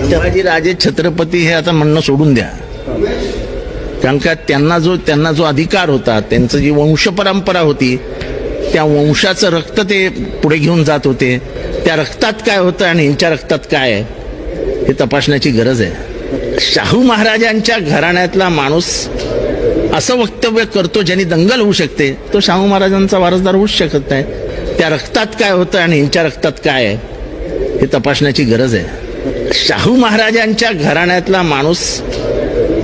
संभाजी राजे छत्रपती हे आता म्हणणं सोडून द्या. कारण का त्यांना जो त्यांना जो अधिकार होता त्यांचं जी वंश परंपरा होती त्या वंशाचं रक्त ते पुढे घेऊन जात होते. त्या रक्तात काय होतं आणि यांच्या रक्तात काय आहे हे तपासण्याची गरज आहे. शाहू महाराजांच्या घराण्यातला माणूस असं वक्तव्य करतो ज्यांनी दंगल होऊ शकते तो शाहू महाराजांचा वारसदार होऊच शकत नाही. त्या रक्तात काय होतं आणि यांच्या रक्तात काय आहे हे तपासण्याची गरज आहे. शाहू महाराजांच्या घराण्यातला माणूस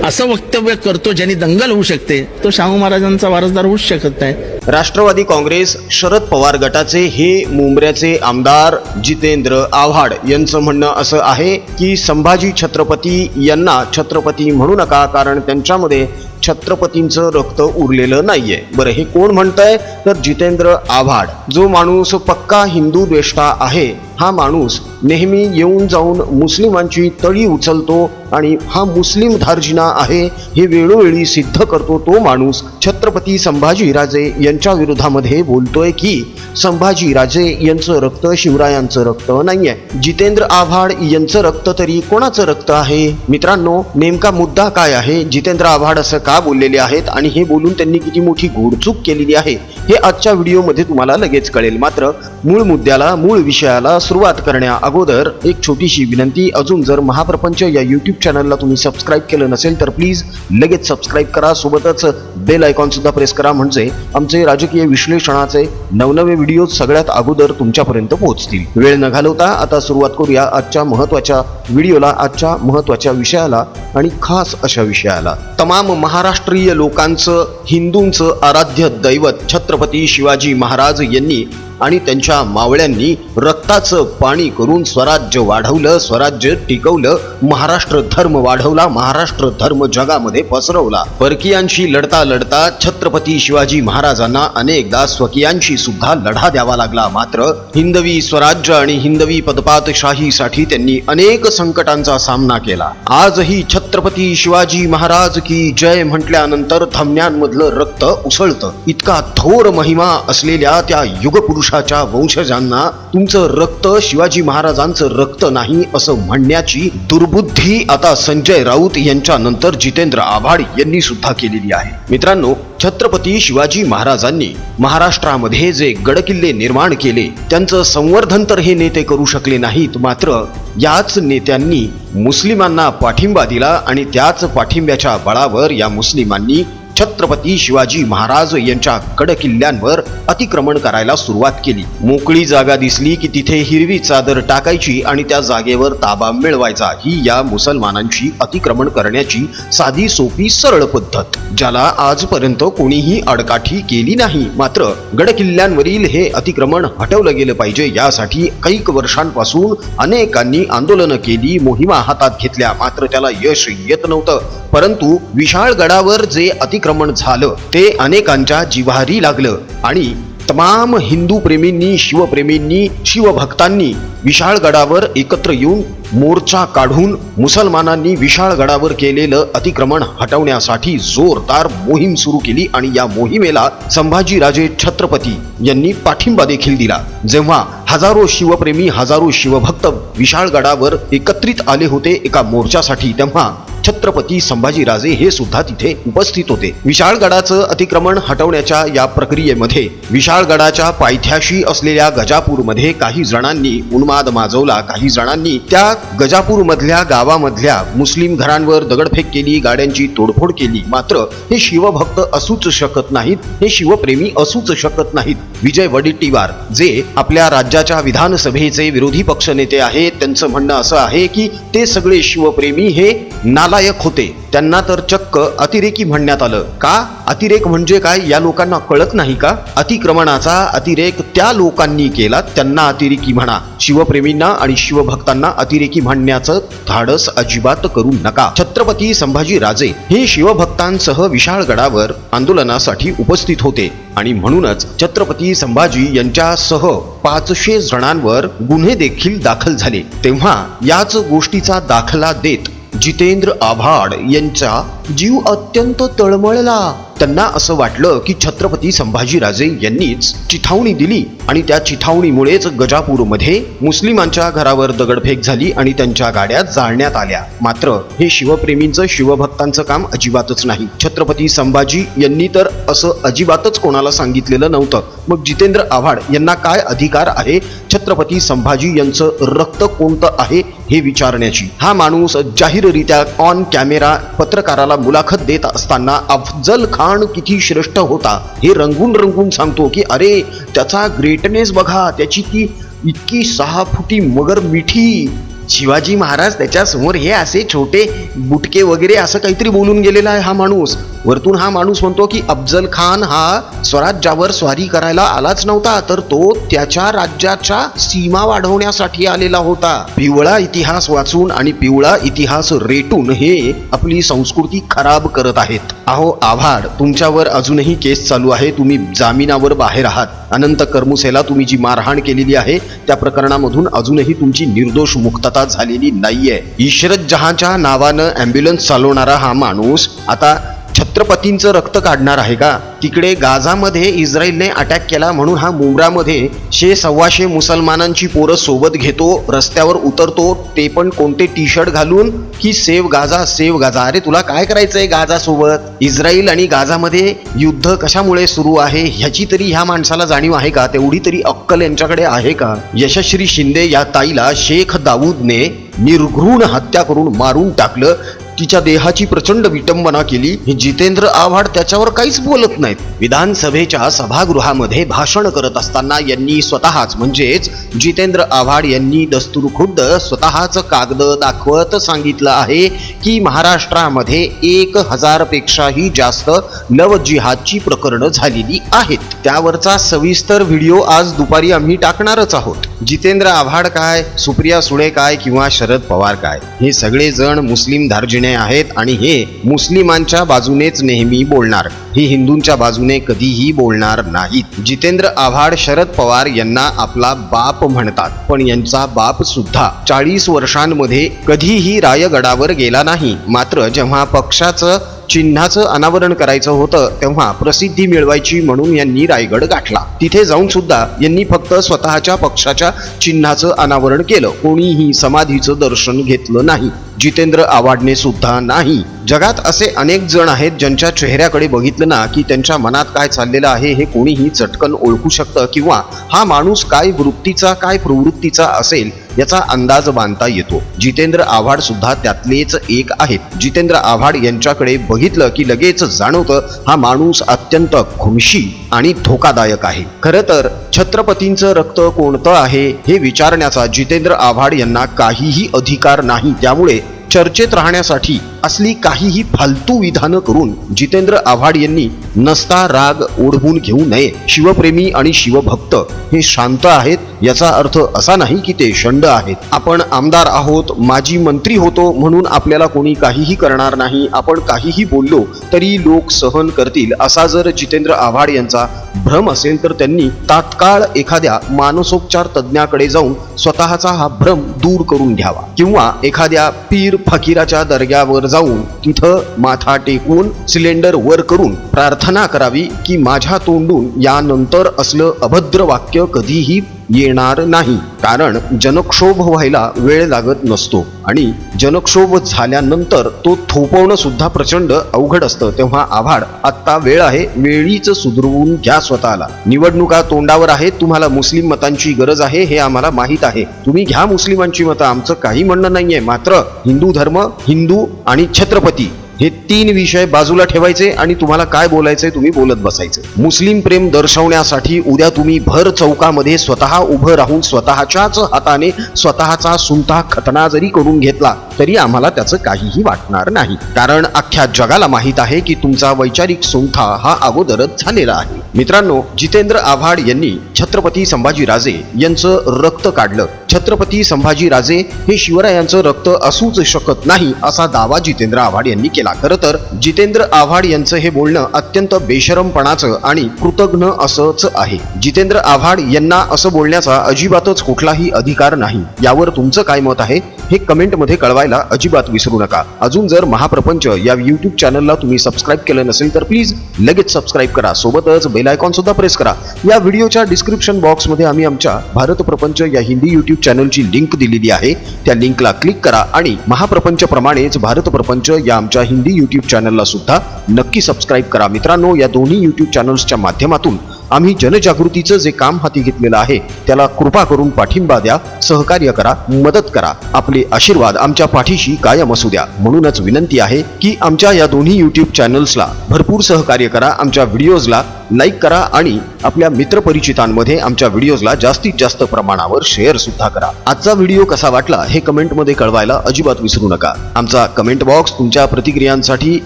असं वक्तव्य करतो ज्यांनी दंगल होऊ शकते तो शाहू महाराजांचा वारसदार होऊच शकत नाही. राष्ट्रवादी काँग्रेस शरद पवार गटाचे हे मुंबऱ्याचे आमदार जितेंद्र आव्हाड यांचं म्हणणं असं आहे की संभाजी छत्रपती यांना छत्रपती म्हणू नका कारण त्यांच्यामध्ये छत्रपतींचं रक्त उरलेलं नाहीये. बरं हे कोण म्हणतंय? तर जितेंद्र आव्हाड जो माणूस पक्का हिंदू द्वेष्टा आहे हा माणूस नेहमी येऊन जाऊन मुस्लिमांची तळी उचलतो आणि हा मुस्लिम धार्जिना आहे हे वेळोवेळी सिद्ध करतो तो माणूस. छत्रपती संभाजीराजे यांच्या विरोधामध्ये बोलतोय की संभाजीराजे यांचं रक्त शिवरायांचं रक्त नाहीये. जितेंद्र आव्हाड यांचं रक्त तरी कोणाचं रक्त आहे? मित्रांनो नेमका मुद्दा काय आहे? जितेंद्र आव्हाड असं का बोललेले आहेत? आणि हे बोलून त्यांनी किती मोठी घोडचूक केलेली आहे? हे आजच्या व्हिडिओमध्ये तुम्हाला लगेच कळेल. मात्र मूळ मुद्द्याला मूळ विषयाला सुरुवात करण्या अगोदर एक छोटीशी विनंती. अजून जर महाप्रपंच या युट्यूब चॅनलला तुम्ही सबस्क्राईब केलं नसेल तर प्लीज लगेच सबस्क्राईब करा. सोबतच बेल आयकॉन सुद्धा प्रेस करा. म्हणजे आमचे राजकीय विश्लेषणाचे नवनवे व्हिडिओ सगळ्यात अगोदर तुमच्यापर्यंत पोहोचतील. वेळ न घालवता आता सुरुवात करूया आजच्या महत्त्वाच्या व्हिडिओला आजच्या महत्त्वाच्या विषयाला आणि खास अशा विषयाला. तमाम महाराष्ट्रीय लोकांचं हिंदूंचं आराध्य दैवत छत्रपती शिवाजी महाराज यांनी आणि त्यांच्या मावळ्यांनी रक्ताचं पाणी करून स्वराज्य वाढवलं स्वराज्य टिकवलं महाराष्ट्र धर्म वाढवला महाराष्ट्र धर्म जगामध्ये पसरवला. परकीयांशी लढता लढता छत्रपती शिवाजी महाराजांना अनेकदा स्वकीयांशी सुद्धा लढा द्यावा लागला. मात्र हिंदवी स्वराज्य आणि हिंदवी पदपातशाहीसाठी त्यांनी अनेक संकटांचा सामना केला. आजही छत्रपती शिवाजी महाराज की जय म्हटल्यानंतर धमन्यांमधलं रक्त उसळतं. इतका थोर महिमा असलेल्या त्या युगपुरुष पुरुषाच्या वंशजांना तुमचं रक्त शिवाजी महाराजांचं रक्त नाही असं म्हणण्याची दुर्बुद्धी आता संजय राऊत यांच्या नंतर जितेंद्र आव्हाड यांनी सुद्धा केलेली आहे. मित्रांनो छत्रपती शिवाजी महाराजांनी महाराष्ट्रामध्ये जे गडकिल्ले निर्माण केले त्यांचं संवर्धन तर हे नेते करू शकले नाहीत मात्र याच नेत्यांनी मुस्लिमांना पाठिंबा दिला आणि त्याच पाठिंब्याच्या बळावर या मुस्लिमांनी छत्रपती शिवाजी महाराज यांच्या गडकिल्ल्यांवर अतिक्रमण करायला सुरुवात केली. मोकळी जागा दिसली की तिथे हिरवी चादर टाकायची आणि त्या जागेवर ताबा मिळवायचा. ही या मुसलमानांची अतिक्रमण करण्याची साधी सोपी सरळ पद्धत. ज्याला आजपर्यंत कोणीही अडकाठी केली नाही. मात्र गडकिल्ल्यांवरील हे अतिक्रमण हटवलं गेलं पाहिजे. यासाठी कैक वर्षांपासून अनेकांनी आंदोलनं केली मोहिमा हातात घेतल्या. मात्र त्याला यश येत नव्हतं. परंतु विशाळगडावर जे अतिक्रमण झालं ते अनेकांच्या जिव्हारी लागलं. आणि तमाम हिंदू प्रेमींनी शिवप्रेमींनी शिवभक्तांनी विशाळगडावर एकत्र येऊन मोर्चा काढून मुसलमानांनी विशाळगडावर केलेलं अतिक्रमण हटवण्यासाठी जोरदार मोहीम सुरू केली आणि या मोहिमेला संभाजीराजे छत्रपती यांनी पाठिंबा देखील दिला. जेव्हा हजारो शिवप्रेमी हजारो शिवभक्त विशाळगडावर एकत्रित आले होते एका मोर्चासाठी तेव्हा छत्रपती संभाजीराजे हे सुद्धा तिथे उपस्थित होते. विशाळगडाचं अतिक्रमण हटवण्याच्या या प्रक्रियेमध्ये विशाळगडाच्या पायथ्याशी असलेल्या गजापूरमध्ये काही जणांनी उन्माद माजवला काही जणांनी त्या गजापूर मधल्या गावामधल्या मुस्लिम घरांवर दगडफेक केली गाड्यांची तोडफोड केली. मात्र हे शिवभक्त असूच शकत नाहीत हे शिवप्रेमी असूच शकत नाहीत. विजय वडेट्टीवार जे आपल्या राज्याच्या विधानसभेचे विरोधी पक्षनेते आहेत त्यांचं म्हणणं असं आहे की ते सगळे शिवप्रेमी हे नाला नालायक होते. त्यांना तर चक्क अतिरेकी म्हणण्यात आलं. का? अतिरेक म्हणजे काय? या लोकांना कळत नाही का? अतिक्रमणाचा अतिरेक त्या लोकांनी केला त्यांना अतिरेकी म्हणा. शिवप्रेमींना आणि शिवभक्तांना अतिरेकी म्हणण्याचं धाडस अजिबात करू नका. छत्रपती संभाजी राजे हे शिवभक्तांसह विशाळगडावर आंदोलनासाठी उपस्थित होते आणि म्हणूनच छत्रपती संभाजी यांच्यासह पाचशे जणांवर गुन्हे देखील दाखल झाले. तेव्हा याच गोष्टीचा दाखला देत जितेंद्र आव्हाड यांचा जीव अत्यंत तळमळला. त्यांना असं वाटलं की छत्रपती संभाजीराजे यांनीच चिथावणी दिली आणि त्या चिथावणीमुळेच गजापूरमध्ये मुस्लिमांच्या घरावर दगडफेक झाली आणि त्यांच्या गाड्या जाळण्यात आल्या. मात्र हे शिवप्रेमींचं शिवभक्तांचं काम अजिबातच नाही. छत्रपती संभाजी यांनी तर असं अजिबातच कोणाला सांगितलेलं नव्हतं. मग जितेंद्र आव्हाड यांना काय अधिकार आहे? छत्रपती संभाजी यांचं रक्त कोणतं आहे हे विचारण्याची. हा माणूस जाहीररित्या ऑन कॅमेरा पत्रकाराला मुलाखत देत असताना अफजल खान किती श्रेष्ठ होता हे रंगून रंगून सांगतो की अरे त्याचा ग्रेटनेस बघा त्याची ती इतकी सहा फुटी मगर मिठी. शिवाजी महाराज त्याच्यासमोर हे असे छोटे बुटके वगैरे असं काहीतरी बोलून गेलेला आहे हा माणूस. वरतून हा माणूस म्हणतो की अफजल खान हा स्वराज्यावर स्वारी करायला आलाच नव्हता तर तो त्याच्या राज्याच्या सीमा वाढवण्यासाठी आलेला होता. पिवळा इतिहास वाचून आणि पिवळा इतिहास रेटून हे आपली संस्कृती खराब करत आहेत. अहो आव्हाड तुमच्यावर अजूनही केस चालू आहे तुम्ही जामिनावर बाहेर आहात. अनंत कर्मुसेला तुम्ही जी मारहाण केलेली आहे त्या प्रकरणामधून अजूनही तुमची निर्दोष मुक्तता झालेली नाहीये. इशरत जहांच्या नावानं अँब्युलन्स चालवणारा हा माणूस आता छत्रपतींचं रक्त काढणार आहे का? तिकडे गाझामध्ये इस्रायलने अटॅक केला म्हणून हा मुंब्रामध्ये शे सव्वाशे मुसलमानांची पोरं सोबत घेतो रस्त्यावर उतरतो ते पण कोणते टी शर्ट घालून? की सेव गाझा सेव गाझा. अरे तुला काय करायचंय गाझा सोबत इस्रायल आणि गाझामध्ये युद्ध कशामुळे सुरू आहे? ह्याची तरी ह्या माणसाला जाणीव आहे का? तेवढी तरी अक्कल यांच्याकडे आहे का? यशश्री शिंदे या ताईला शेख दाऊदने निर्घृण हत्या करून मारून टाकलं. तिच्या देहाची प्रचंड विटंबना केली जितेंद्र आव्हाड त्याच्यावर काहीच बोलत नाहीत. विधानसभेच्या सभागृहामध्ये भाषण करत असताना यांनी स्वतःच म्हणजेच जितेंद्र आव्हाड यांनी दस्तूरखुद्द स्वतःच कागद दाखवत सांगितलं आहे की महाराष्ट्रामध्ये एक हजार पेक्षाही जास्त लव जिहादची प्रकरणं झालेली आहेत. त्यावरचा सविस्तर व्हिडिओ आज दुपारी आम्ही टाकणारच आहोत. जितेंद्र आव्हाड काय सुप्रिया सुळे काय किंवा शरद पवार काय? हे सगळे जण मुस्लिम धार्जिणे आहेत आणि हे मुस्लिमांच्या बाजूनेच नेहमी बोलणार. हे हिंदूंच्या बाजूने कधीही बोलणार नाहीत. जितेंद्र आव्हाड शरद पवार यांना आपला बाप म्हणतात. पण यांचा बाप सुद्धा चाळीस वर्षांमध्ये कधीही रायगडावर गेला नाही. मात्र जेव्हा पक्षाचं चिन्हाचं अनावरण करायचं होतं तेव्हा प्रसिद्धी मिळवायची म्हणून यांनी रायगड गाठला. तिथे जाऊन सुद्धा यांनी फक्त स्वतःच्या पक्षाच्या चिन्हाचं अनावरण केलं. कोणीही समाधीचं दर्शन घेतलं नाही. जितेंद्र आव्हाडने सुद्धा नाही. जगात असे अनेक जण आहेत ज्यांच्या चेहऱ्याकडे बघितलं ना की त्यांच्या मनात काय चाललेलं आहे हे कोणीही चटकन ओळखू शकतं किंवा हा माणूस काय वृत्तीचा काय प्रवृत्तीचा असेल याचा अंदाज बांधता येतो. जितेंद्र आव्हाड सुद्धा त्यातलेच एक आहेत. जितेंद्र आव्हाड यांच्याकडे बघितलं की लगेच जाणवतं हा माणूस अत्यंत खुमशी आणि धोकादायक आहे. खरं तर छत्रपतींचं रक्त कोणतं आहे हे विचारण्याचा जितेंद्र आव्हाड यांना काहीही अधिकार नाही. त्यामुळे चर्चेत राहण्यासाठी असली काहीही फालतू विधानं करून जितेंद्र आव्हाड यांनी नसता राग ओढवून घेऊ नये. शिवप्रेमी आणि शिवभक्त हे शांत आहेत याचा अर्थ असा नाही की ते शंड आहेत. आपण आमदार आहोत माजी मंत्री होतो म्हणून आपल्याला कोणी काहीही करणार नाही. आपण काहीही बोललो तरी लोक सहन करतील. असा जर जितेंद्र आव्हाड यांचा भ्रम असेल तर त्यांनी तात्काळ एखाद्या मानसोपचार तज्ज्ञाकडे जाऊन स्वतःचा हा भ्रम दूर करून घ्यावा. किंवा एखाद्या पीर फकीराच्या दर्ग्यावर जाऊन तिथं माथा टेकवून सिलेंडर वर करून प्रार्थना करावी की माझ्या तोंडून यानंतर असलं अभद्र वाक्य कधीही येणार नाही. कारण जनक्षोभ व्हायला वेळ लागत नसतो आणि जनक्षोभ झाल्यानंतर तो थोपवणं सुद्धा प्रचंड अवघड असतं. तेव्हा आव्हाड आत्ता वेळ आहे वेळीच सुधरवून घ्या स्वतःला. निवडणुका तोंडावर आहेत तुम्हाला मुस्लिम मतांची गरज आहे हे आम्हाला माहीत आहे. तुम्ही घ्या मुस्लिमांची मतं आमचं काही म्हणणं नाहीये. मात्र हिंदू धर्म हिंदू आणि छत्रपती हे तीन विषय बाजूला ठेवायचे आणि तुम्हाला काय बोलायचंय तुम्ही बोलत बसायचे. मुस्लिम प्रेम दर्शवण्यासाठी उद्या तुम्ही भर चौकामध्ये स्वतः उभं राहून स्वतःच्याच हाताने स्वतःचा सुंता खतना जरी करून घेतला तरी आम्हाला त्याचं काहीही वाटणार नाही. कारण अख्ख्या जगाला माहीत आहे की तुमचा वैचारिक सुंठा हा अगोदरच झालेला आहे. मित्रांनो जितेंद्र आव्हाड यांनी छत्रपती संभाजीराजे यांचं रक्त काढलं. छत्रपती संभाजीराजे हे शिवरायांचं रक्त असूच शकत नाही असा दावा जितेंद्र आव्हाड यांनी केला. खरं तर जितेंद्र आव्हाड यांचं हे बोलणं अत्यंत बेशरमपणाचं आणि कृतज्ञ असंच आहे. जितेंद्र आव्हाड यांना असं बोलण्याचा अजिबातच कुठलाही अधिकार नाही. यावर तुमचं काय मत आहे? हे कमेंटमध्ये कळवायला अजिबात विसरू नका. अजून जर महाप्रपंच या युट्यूब चॅनलला तुम्ही सबस्क्राईब केलं नसेल तर प्लीज लगेच सबस्क्राईब करा. सोबतच बेल आयकॉन सुद्धा प्रेस करा. या व्हिडिओच्या डिस्क्रिप्शन बॉक्समध्ये आम्ही आमच्या भारत प्रपंच या हिंदी युट्यूब चॅनलची लिंक दिलेली आहे. त्या लिंकला क्लिक करा आणि महाप्रपंच प्रमाणेच भारत प्रपंच या आमच्या हिंदी युट्यूब चॅनलला सुद्धा नक्की सबस्क्राईब करा. मित्रांनो या दोन्ही युट्यूब चॅनल्सच्या माध्यमातून आम्ही जनजागृतीचं जे काम हाती घेतलेलं आहे त्याला कृपा करून पाठिंबा द्या सहकार्य करा मदत करा. आपले आशीर्वाद आमच्या पाठीशी कायम असू द्या. म्हणूनच विनंती आहे की आमच्या या दोन्ही युट्यूब चॅनल्सला भरपूर सहकार्य करा आमच्या व्हिडिओजला लाईक करा आणि आपल्या मित्रपरिचितांमध्ये आमच्या व्हिडिओजला जास्तीत जास्त प्रमाणावर शेअर सुद्धा करा. आजचा व्हिडिओ कसा वाटला हे कमेंटमध्ये कळवायला अजिबात विसरू नका. आमचा कमेंट बॉक्स तुमच्या प्रतिक्रियांसाठी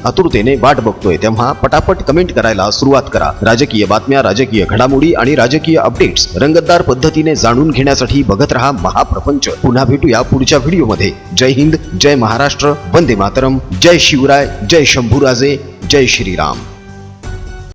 आतुरतेने वाट बघतोय तेव्हा पटापट कमेंट करायला सुरुवात करा. राजकीय बातम्या राजकीय घडामोडी आणि राजकीय अपडेट्स रंगतदार पद्धतीने जाणून घेण्यासाठी बघत रहा महाप्रपंच. पुन्हा भेटूया पुढच्या व्हिडिओमध्ये. जय हिंद जय महाराष्ट्र वंदे मातरम जय शिवराय जय शंभूराजे जय श्रीराम.